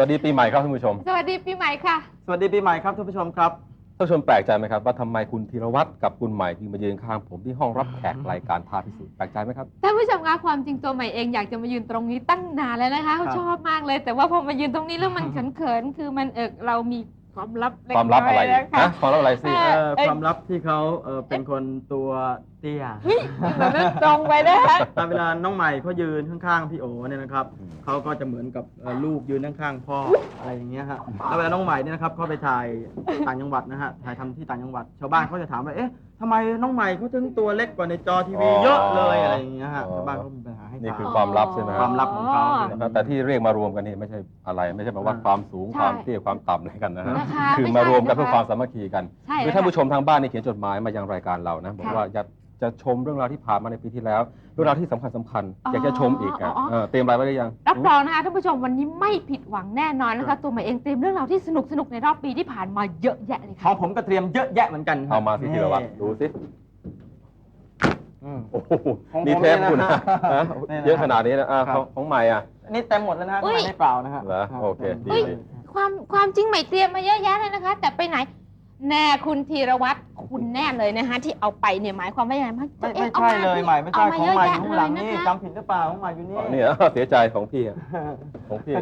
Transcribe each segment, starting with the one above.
วัสดีปีใหม่ครับท่านผู้ชม สวัสดีปีใหม่ค่ะ สวัสดีปีใหม่ครับท่านผู้ชมครับท่านผู้ชมแปลกใจไหมครับว่าทำไมคุณธีรวัตรกับคุณใหม่จึงมายืนข้างผมที่ห้องรับแขกรายการท้าพิสูจน์แปลกใจไหมครับ ท่านผู้ชมคะความจริงตัวใหม่เองอยากจะมายืนตรงนี้ตั้งนานแล้วนะคะครับชอบมากเลย แต่ว่าพอมายืนตรงนี้แล้วมันเขินๆคือมันเออเรามีความลับเล็กความลับอะไรน้ยอีกนะคะนะความลับอะไรสิ เอเอ่อเอ้ยความลับที่เขาเอ่อเป็นคนตัวเตี้ยแบบนั้นตรงไปนะคะแต่เวลาน้องใหม่เขายืนข้างๆพี่โอเนี่ยนะครับเขาก็จะเหมือนกับเอ่อลูกยืนข้างๆพ่ออะไรอย่างเงี้ยฮะแล้วเวลาน้องใหม่เนี่ยนะครับเขาไปถ่ายต่างจังหวัดนะฮะถ่ายทำที่ต่างจังหวัด ชาวบ้านเขาจะถามว่าเอ๊ะทำไมน้องใหม่เขาถึงตัวเล็กกว่าในจอทีวีเยอะเลยอะไรอย่างเงี้ยฮะชาวบ้านเขามีปัญหาให้นี่ถามคือความลับใช่ไหมความลับของเขานะครับแต่ที่เรียกมารวมกันนี่ไม่ใช่อะไรไม่ใช่แปลว่าอ่าความสูงใช่ความเตี้ยความต่ำอะไรกันนะฮะนะคะคือไม่ใช่มารวมกันนะคะเพื่อความสามัคคีกันใช่คือแล้วท่านผู้ค่ะชมทางบ้านนี่เขียนจดหมายมายังรายการเรานะบอกค่ะว่าอยาก จะชมเรื่องราวที่ผ่านมาในปีที่แล้ว เรื่องราวที่สำคัญสำคัญอ๋ออยากจะชมอีกอะอ๋ออ๋อเออเตรียมอะไรไว้หรือยัง รับรองนะคะท่านผู้ชมวันนี้ไม่ผิดหวังแน่นอนนะคะตัวใหม่เองเตรียมเรื่องราวที่สนุกสนุกๆในรอบปีที่ผ่านมาเยอะแยะเลยขค่ะองผมก็เตรียมเยอะแยะเหมือนกันครับเอามาสิธีรวัตรดูสิอืม โอ้โหของผมนี่เทปคุณนะเนี่ยนะฮะนี่นะเยอะขนาดนี้นะอะครับ ของของใหม่อะอันนี่เต็มหมดแล้วนะฮะอุ้ยไม่ได้เปล่านะฮะเหรอโอเคดีฮ้ยดีความความจริงใหม่เตรียมมาเยอะแยะเลยนะคะ แต่ไปไหน แน่คุณธีรวัตรคุณแน่เลยนะคะที่เอาไปเนี่ยหมายความว่ายังไงบ้างไม่อ๊ะไม่ใช่เลยใหม่ไม่ใช่าาของใหม่เยออะยู่แยะข้างหลังเลยนี่นะคะจำผิดหรือเปล่าของใหม่อยู่นี่อ๋อเนี่ยเสียใจของพี่อะของพี่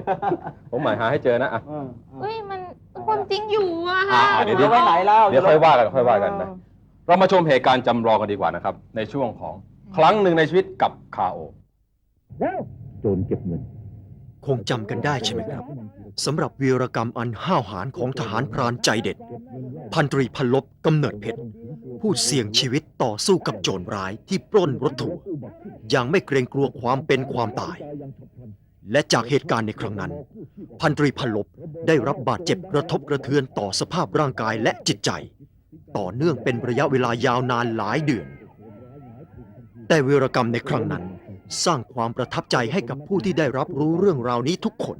ของใหม่หาให้เจอนะอะเออเอ้ยมันความจริงอยู่อะอ่าค่ะเดี๋ยวเดี๋ยวไว้ไหนแล้วเดี๋ยวค่อยว่ากันค่อยว่ากันนะเรามาชมเหตุการณ์จำลองกันดีกว่านะครับ ในช่วงของครั้งหนึ่งในชีวิตกับคาโอโจรเก็บเงิน คงจำกันได้ใช่ไหมครับสำหรับวีรกรรมอันห้าวหาญของทหารพรานใจเด็ด พันตรีพันลบกำเนิดเพชรผู้เสี่ยงชีวิตต่อสู้กับโจรร้ายที่ปล้นรถทัวอย่างไม่เกรงกลัวความเป็นความตาย และจากเหตุการณ์ในครั้งนั้น พันตรีพันลบได้รับบาดเจ็บกระทบกระเทือนต่อสภาพร่างกายและจิตใจ ต่อเนื่องเป็นระยะเวลายาวนานหลายเดือน แต่วีรกรรมในครั้งนั้น สร้างความประทับใจให้กับผู้ที่ได้รับรู้เรื่องราวนี้ทุกคน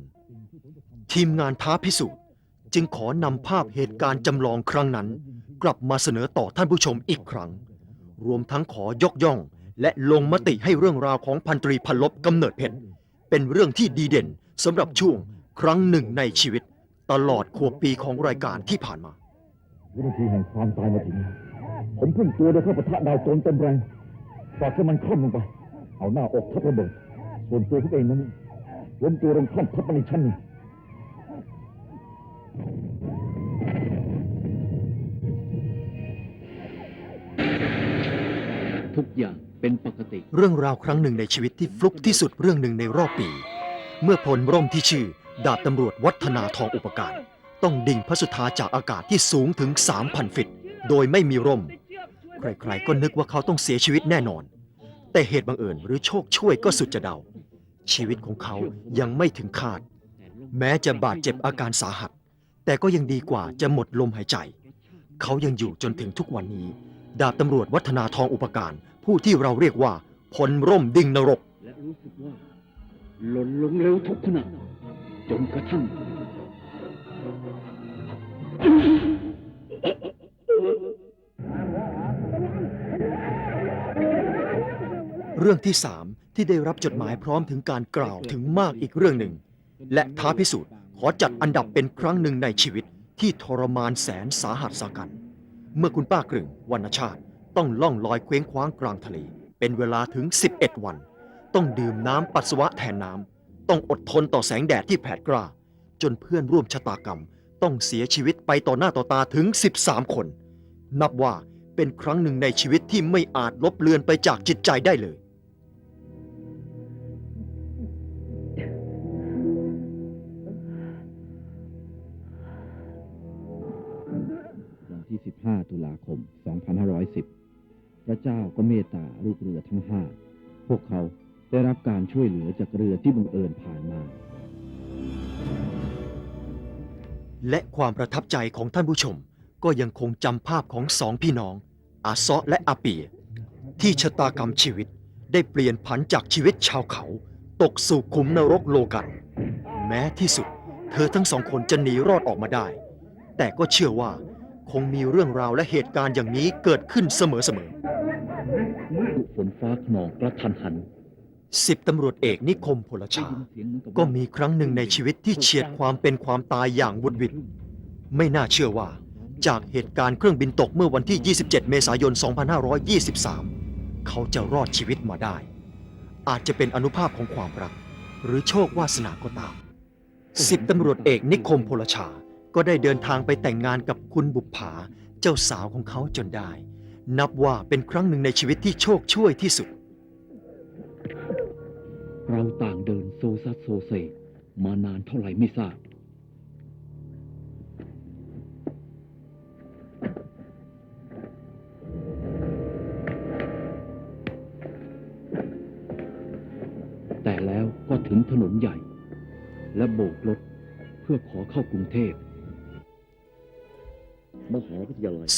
ทีมงานท้าพิสูจน์จึงขอนำภาพเหตุการณ์จำลองครั้งนั้น กลับมาเสนอต่อท่านผู้ชมอีกครั้ง รวมทั้งขอยกย่อง และลงมติให้เรื่องราวของพันตรีพันลบกำเนิดเพชรเป็นเรื่องที่ดีเด่นสำหรับช่วงครั้งหนึ่งในชีวิต ตลอดขวบปีของรายการที่ผ่านมา วินาทีแห่งความตายมาถึงแล้วผมพึ่งตัวโดยเข้าปะทะดาวโจรเต็มแรงฝากให้มันคล่อมลงไป เอาหน้าอกทับระเบิดส่วนตัวผมเองนั้นล้มตัวลงคล่อมทับมันอีกชั้นหนึ่งทุกอย่างเป็นปกติ เรื่องราวครั้งหนึ่งในชีวิตที่ฟลุกที่สุดเรื่องหนึ่งในรอบปี เมื่อพลร่มที่ชื่อ ดาบตำรวจวัฒนาทองอุปการ ต้องดิ่งพระสุธาจากอากาศที่สูงถึง 3,000 ฟิต โดยไม่มีร่ม ใครๆก็นึกว่าเขาต้องเสียชีวิตแน่นอน แต่เหตุบังเอิญหรือโชคช่วยก็สุดจะเดา ชีวิตของเขายังไม่ถึงคาด แม้จะบาดเจ็บอาการสาหัส แต่ก็ยังดีกว่าจะหมดลมหายใจ เขายังอยู่จนถึงทุกวันนี้ ดาบตำรวจวัฒนาทองอุปการ ผู้ที่เราเรียกว่าพลร่มดิ่งนรก และรู้สึกว่า หล่นลงเร็วทุกขณะจนกระทั่ง เรื่องที่3ที่ได้รับจดหมายพร้อมถึงการกล่าวถึงมากอีกเรื่องหนึ่ง และท้าพิสูจน์ขอจัดอันดับเป็นครั้งหนึ่งในชีวิตที่ทรมานแสนสาหัสสากัน เมื่อคุณป้ากรึงวรรณชาติต้องล่องลอยเคว้งคว้างกลางทะเล เป็นเวลาถึง 11 วัน ต้องดื่มน้ำปัสสาวะแทนน้ำต้องอดทนต่อแสงแดดที่แผดกล้า จนเพื่อนร่วมชะตากรรม ต้องเสียชีวิตไปต่อหน้าต่อตาถึง 13 คน นับว่าเป็นครั้งหนึ่งในชีวิตที่ไม่อาจลบเลือนไปจากจิตใจได้เลย ที่ 15 ตุลาคม 2510 พระเจ้าก็เมตตาลูกเรือทั้งห้า พวกเขาได้รับการช่วยเหลือจากเรือที่บังเอิญผ่านมา และความประทับใจของท่านผู้ชมก็ยังคงจำภาพของสองพี่น้อง อาซอและอาเปีย ที่ชะตากรรมชีวิตได้เปลี่ยนผันจากชีวิตชาวเขา ตกสู่ขุมนรกโลกัน แม้ที่สุด เธอทั้งสองคนจะหนีรอดออกมาได้ แต่ก็เชื่อว่า คงมีเรื่องราวและเหตุการณ์อย่างนี้เกิดขึ้นเสมอๆฝนฟ้าขนองกระทันหันสิบตำรวจเอกนิคมพลชา ก็มีครั้งหนึ่งในชีวิตที่เฉียดความเป็นความตายอย่างวุดวิดไม่น่าเชื่อว่า จากเหตุการณ์เครื่องบินตกเมื่อวันที่ 27 เมษายน 2523 เขาจะรอดชีวิตมาได้ อาจจะเป็นอนุภาพของความรัก หรือโชควาสนาก็ตามสิบตำรวจเอกนิคมพลชา ก็ได้เดินทางไปแต่งงานกับคุณบุปผาเจ้าสาวของเขาจนได้ นับว่าเป็นครั้งหนึ่งในชีวิตที่โชคช่วยที่สุด เราต่างเดินโซซัสโซเซ มานานเท่าไหร่ไม่ทราบ แต่แล้วก็ถึงถนนใหญ่ และโบกรถเพื่อขอเข้ากรุงเทพ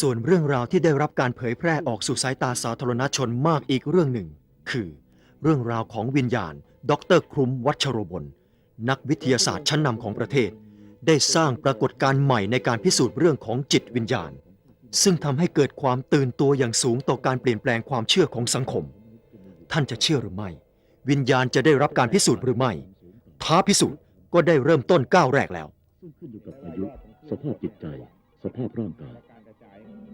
ส่วนเรื่องราวที่ได้รับการเผยแพร่ออกสู่สายตาสาธารณชนมากอีกเรื่องหนึ่ง คือ เรื่องราวของวิญญาณ ดรครุมวัชโรบล นักวิทยาศาสตร์ชั้นนำของประเทศ ได้สร้างปรากฏการณ์ใหม่ในการพิสูจน์เรื่องของจิตวิญญาณ ซึ่งทำให้เกิดความตื่นตัวอย่างสูงต่อการเปลี่ยนแปลงความเชื่อของสังคม ท่านจะเชื่อหรือไม่ วิญญาณจะได้รับการพิสูจน์หรือไม่ ท้าพิสูจน์ก็ได้เริ่มต้นก้าวแรกแล้ว ซึ่งขึ้นอยู่กับอายุสภาพจิตใจ สภาพร่างกาย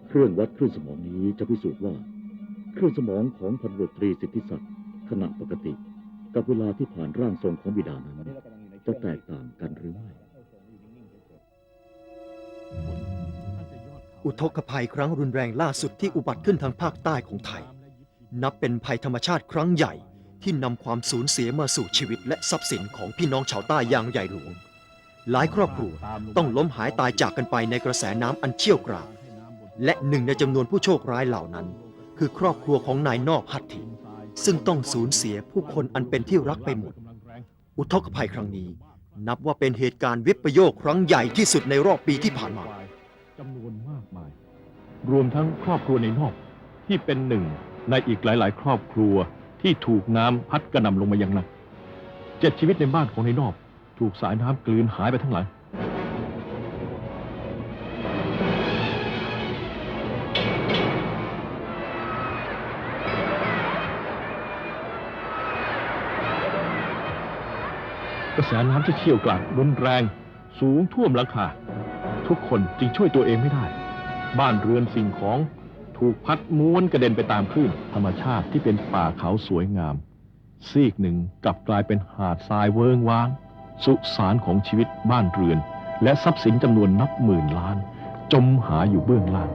เครื่องวัดคลื่นสมองนี้จะพิสูจน์ว่าเครื่องสมองของพันตำรวตรีสิทธิศักดิ์ขณะปกติ กับเวลาที่ผ่านร่างทรงของบิดานั้นจะแตกต่างกันหรือไม่ อุทกภัยครั้งรุนแรงล่าสุดที่อุบัติขึ้นทางภาคใต้ของไทย นับเป็นภัยธรรมชาติครั้งใหญ่ที่นำความสูญเสียมาสู่ชีวิตและทรัพย์สินของพี่น้องชาวใต้อย่างใหญ่หลวง หลายครอบครัวต้องล้มหายตายจากกันไปในกระแสน้ำอันเชี่ยวกรากและหนึ่งในจำนวนผู้โชคร้ายเหล่านั้น คือครอบครัวของนายนอบหัตถิซึ่งต้องสูญเสียผู้คนอันเป็นที่รักไปหมด อุทกภัยครั้งนี้ นับว่าเป็นเหตุการณ์วิปโยคครั้งใหญ่ที่สุดในรอบปีที่ผ่านมาจำนวนมากมาย รวมทั้งครอบครัวในนอกที่เป็นหนึ่งในอีกหลาย ๆ ครอบครัวที่ถูกน้ำพัดกระหน่ำลงมาอย่างหนักเจ็ดชีวิตในบ้านของในนอก ถูกสายน้ำกลืนหายไปทั้งหลัง กระแสน้ำที่เชี่ยวกรากรุนแรง สูงท่วมหลังคาทุกคนจึงช่วยตัวเองไม่ได้ บ้านเรือนสิ่งของถูกพัดม้วนกระเด็นไปตามคลื่น ธรรมชาติที่เป็นป่าเขาสวยงาม ซีกหนึ่งกลับกลายเป็นหาดทรายเวิงว้าง สุสานของชีวิตบ้านเรือน และทรัพย์สินจำนวนนับหมื่นล้าน จมหายอยู่เบื้องล่าง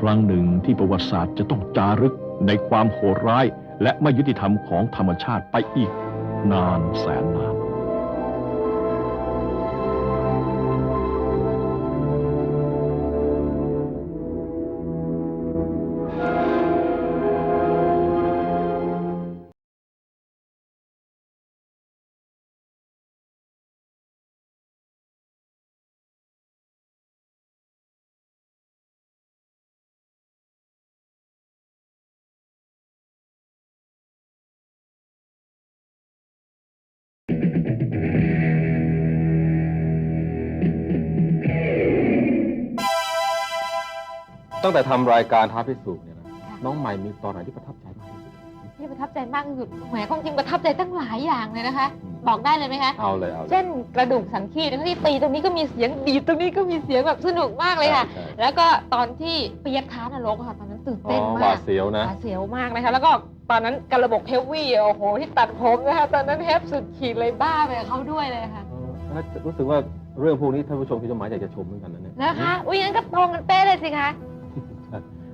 ครั้งหนึ่งที่ประวัติศาสตร์จะต้องจารึกในความโหดร้าย และไม่ยุติธรรมของธรรมชาติไปอีก นานแสนนาน ตั้งแต่ทำรายการท้าพิสูจน์เนี่ยนะน้องใหม่มีตอนไหนที่ประทับใจมากที่สุดที่ประทับใจมากที่สุดแหมความจริงประทับใจตั้งหลายอย่างเลยนะคะ อืมบอกได้เลยไหมคะ เอาเลยเอาเลยเช่นกระดูกสังคีตนะคะที่ตีตรงนี้ก็มีเสียงดีดตรงนี้ก็มีเสียงแบบสนุกมากเลยค่ะ ใช่แล้วก็ตอนที่เปียกท้านรกอะค่ะตอนนั้นตื่นอ๋เต้นอหมาวากดเสียวนะ หวาดเสียวมากนะคะ แล้วก็ตอนนั้นกระบบเฮฟวี่โอ้โหที่ตัดผมนะคะตอนนั้นเฮฟสุดขีดเลยบ้าไปกับเขาด้วยเลยค่ะ เออรู้สึกว่าเรื่องพวกนี้ท่านผู้ชมที่จะหมายอยากจะชมเหมือนกันนะเนี่ยนะคะ อุ้ยงั้นก็ตรงกันเป๊ะเลยสิคะ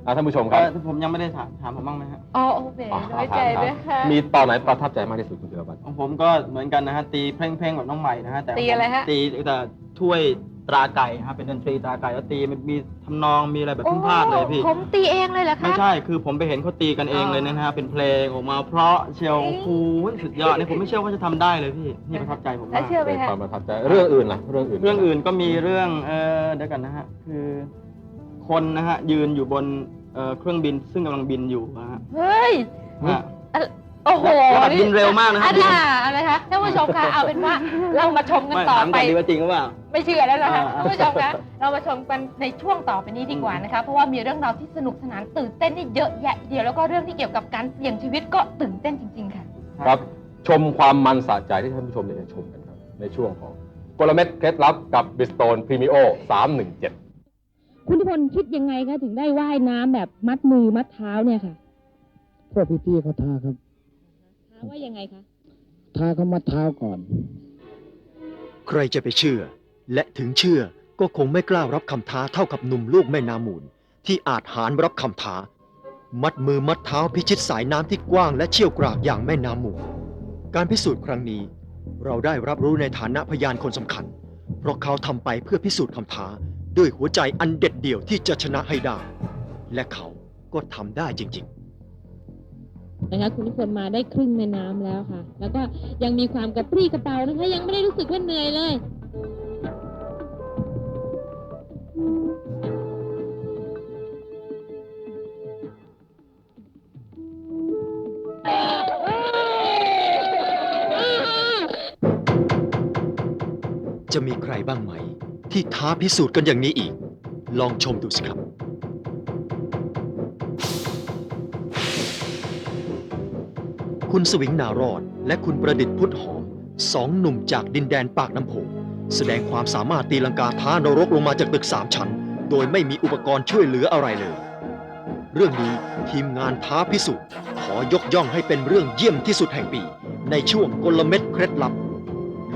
อะท่านผู้ชมครับ เอ่อผมยังไม่ได้ถามถามผมบ้างไหมฮะอ๋อโอเคน้อยใจด้วยค่ะมีตอนไหนประทับใจมากที่สุดคุณเจรบัตรของผมก็เหมือนกันนะฮะตีเพลงเพลงๆแบบน้องใหม่นะฮะแต่ตีอะไรฮะ ตีแต่ถ้วยตราไก่ฮะเป็นดนตรีตราไก่แล้วตีมันมีทำนองมีอะไรแบบพึ่งพลาดเลยพี่ผมตีเองเลยเหรอคะ ไม่ใช่คือผมไปเห็นเขาตีกันเองเลยนะฮะเป็นเพลงออกมาเพราะเชียวเอ้ยครูสุดยอดนี่ผมไม่เชื่อว่าจะทำได้เลยพี่นี่ประทับใจผมแล้วมากเชื่อไหมเป็นคะความประทับใจเรื่องอื่นล่ะเรื่องอื่นเรื่องอื่นก็มีเรื่องเออเดี๋ยวกันนะฮะคือ คนนะฮะ ยืนอยู่บนเอ่อเครื่องบินซึ่งกำลังบินอยู่นะฮะเฮ้ย ฮะ โอ้โหแล้วแบบบินเร็วมากนะอัฮะนน่ะอะไรคะท่านผู้ชมคะเอาเป็นว่าเรามาชมกันไม่ต่อถามไป ก่อนดีว่าจริงหรือเปล่า ไม่เชื่อแล้วนะคะอ่าท่านผู้ชมคะเรามาชมกันในช่วงต่อไปนี้ดีกว่านะคะ เพราะว่ามีเรื่องราวที่สนุกสนานตื่นเต้นนี่เยอะแยะทีเดียวแล้วก็เรื่องที่เกี่ยวกับการเสี่ยงชีวิตก็ตื่นเต้นจริง ๆ ค่ะ ครับชมความมันสะใจที่ท่านผู้ชมอยากจะชมกันครับ ในช่วงของกลเม็ดเคล็ดลับกับบิสโตนพรีมิโอ317 คุณนิพนธ์คิดยังไงคะถึงได้ว่ายน้ำแบบมัดมือมัดเท้าเนี่ยค่ะพวกพี่ๆเขาทาครับ ท้าว่ายังไงคะทาเขามัดเท้าก่อน ใครจะไปเชื่อ และถึงเชื่อก็คงไม่กล้ารับคำท้าเท่ากับหนุ่มลูกแม่นามูล ที่อาจหารรับคำท้า มัดมือมัดเท้าพิชิตสายน้ำที่กว้างและเชี่ยวกรากอย่างแม่น้ำมูล การพิสูจน์ครั้งนี้ เราได้รับรู้ในฐานะพยานคนสำคัญ เพราะเขาทำไปเพื่อพิสูจน์คำท้า ด้วยหัวใจอันเด็ดเดี่ยวที่จะชนะให้ได้ และเขาก็ทำได้จริง ๆ นะคะคุณนิพนธ์มาได้ครึ่งแม่น้ำแล้วค่ะ แล้วก็ยังมีความกระปรี้กระเป๋านะคะ ยังไม่ได้รู้สึกว่าเหนื่อยเลย จะมีใครบ้างไหม ที่ท้าพิสูจน์กันอย่างนี้อีก ลองชมดูสิครับ คุณสวิงนารอด และคุณประดิษฐ์พุทธหอมสองหนุ่มจากดินแดนปากน้ำโพแสดงความสามารถตีลังกาท้านรกลงมาจากตึกสามชั้น โดยไม่มีอุปกรณ์ช่วยเหลืออะไรเลย เรื่องนี้ทีมงานท้าพิสูจน์ขอยกย่องให้เป็นเรื่องเยี่ยมที่สุดแห่งปี ในช่วงกลเม็ดเคล็ดลับ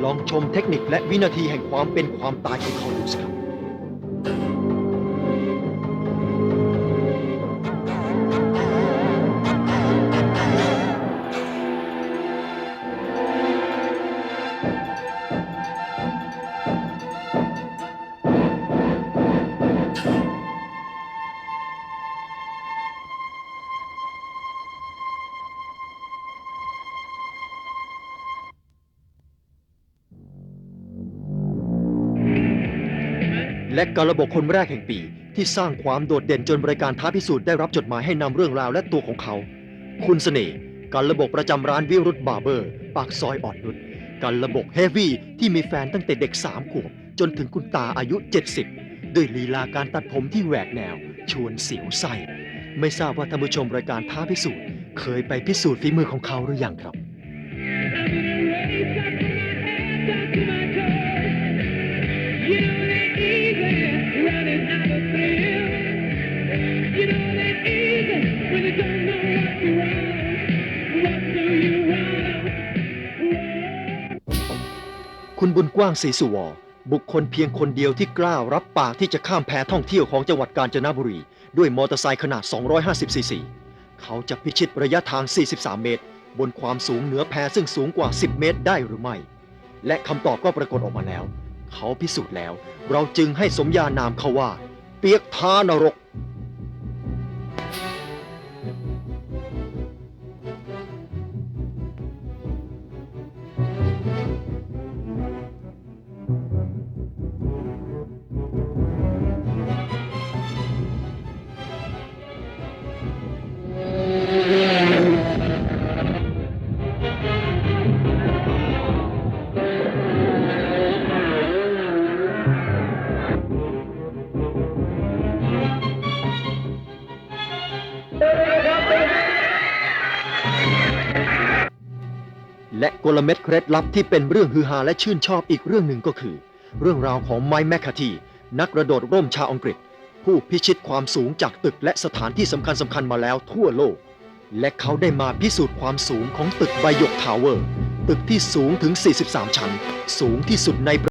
ลองชมเทคนิคและวินาทีแห่งความเป็นความตายของเขาดูสิครับ และกระบบคนแรกแห่งปี ที่สร้างความโดดเด่นจนรายการท้าพิสูจน์ได้รับจดหมายให้นำเรื่องราวและตัวของเขา คุณเสน่ห์การระบบประจำร้านวิรุธบาร์เบอร์ ปากซอยอ่อนนุชการระบบเฮฟวี่ที่มีแฟนตั้งแต่เด็ก 3 ขวบ จนถึงคุณตาอายุ 70 ด้วยลีลาการตัดผมที่แหวกแนว ชวนเสียวไส้ไม่ทราบว่าท่านผู้ชมรายการท้าพิสูจน์ เคยไปพิสูจน์ฝีมือของเขาหรือยังครับ คุณบุญกว้างศรีสุวรบุคคลเพียงคนเดียวที่กล้ารับปากที่จะข้ามแพท่องเที่ยวของจังหวัดกาญจนบุรี ด้วยมอเตอร์ไซค์ขนาด 250ซีซีเขาจะพิชิตระยะทาง 43 เมตร บนความสูงเหนือแพซึ่งสูงกว่า 10 เมตรได้หรือไม่ และคำตอบก็ปรากฏออกมาแล้ว เขาพิสูจน์แล้ว เราจึงให้สมญานามเขาว่า เปียกท้านรก และกลเม็ดเคล็ดลับที่เป็นเรื่องฮือฮาและชื่นชอบอีกเรื่องหนึ่งก็คือ เรื่องราวของไมค์แมคคาทีนักกระโดดร่มชาวอังกฤษ ผู้พิชิตความสูงจากตึกและสถานที่สำคัญสำคัญมาแล้วทั่วโลก และเขาได้มาพิสูจน์ความสูงของตึกไบยกทาวเวอร์ ตึกที่สูงถึง 43 ชั้น สูงที่สุดใน